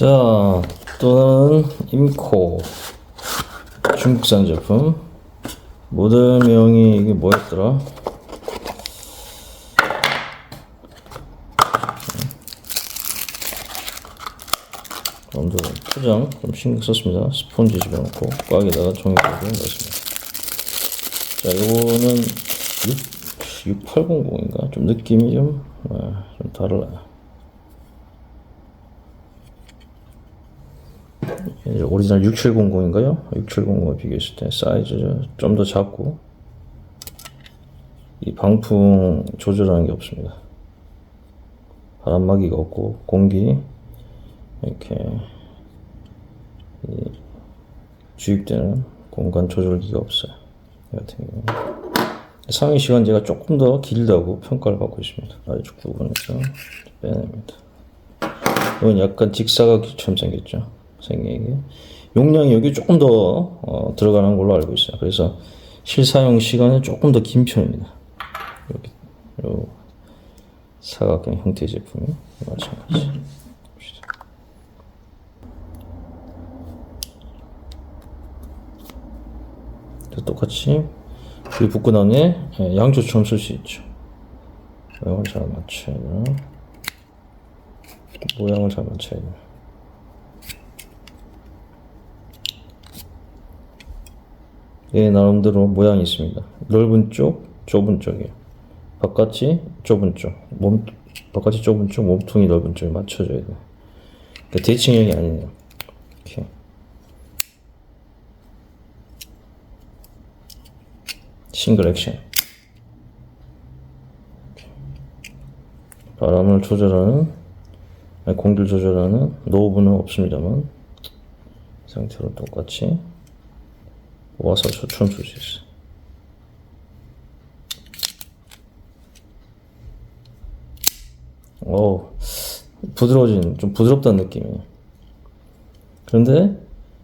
자, 또는 임코 중국산 제품 모델명이 이게 뭐였더라? 먼저 포장 좀 신경 썼습니다. 스폰지 집어넣고 꽉에다가 종이컵을 넣습니다. 자, 요거는 6, 6800인가? 좀 느낌이 좀, 아, 좀 달라요. 이제 오리지널 6700인가요? 6700과 비교했을 때 사이즈 좀 더 작고 이 방풍 조절하는 게 없습니다. 바람막이가 없고 공기 이렇게 이 주입되는 공간 조절기가 없어요. 이 같은 경우 상위 시간제가 조금 더 길다고 평가를 받고 있습니다. 아래쪽 부분에서 빼냅니다. 이건 약간 직사각처럼 생겼죠. 생기게 용량이 여기 조금 더 어, 들어가는 걸로 알고 있어요. 그래서 실사용 시간은 조금 더 긴 편입니다. 여기 요 사각형 형태의 제품이 마찬가지. 똑같이 이 붙고 나네 양초처럼 쓸 수 있죠. 모양을 잘 맞춰야 돼요. 모양을 잘 맞춰야 돼요. 얘 나름대로 모양이 있습니다. 넓은 쪽, 좁은 쪽이에요. 바깥이 좁은 쪽, 몸 바깥이 좁은 쪽, 몸통이 넓은 쪽에 맞춰줘야 돼요. 그러니까 대칭형이 아니네요. 이렇게. 싱글 액션. 바람을 조절하는, 공기를 조절하는 노브는 없습니다만, 이 상태로 똑같이 모아서 초점 쓸수 있어. 오, 부드러워진, 좀 부드럽다는 느낌이에요. 그런데,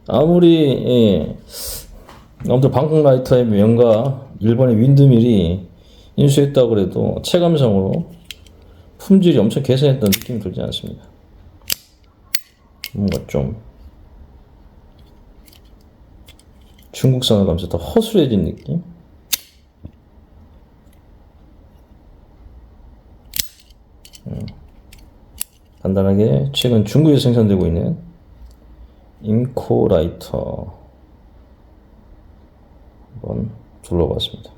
아무리, 예, 아무튼 방콕 라이터의 명가, 일본의 윈드밀이 인수했다고 그래도 체감상으로 품질이 엄청 개선했다는 느낌이 들지 않습니다. 뭔가 좀, 중국산을 가면서 더 허술해진 느낌? 음. 간단하게 최근 중국에서 생산되고 있는 인코라이터 한번 둘러봤습니다.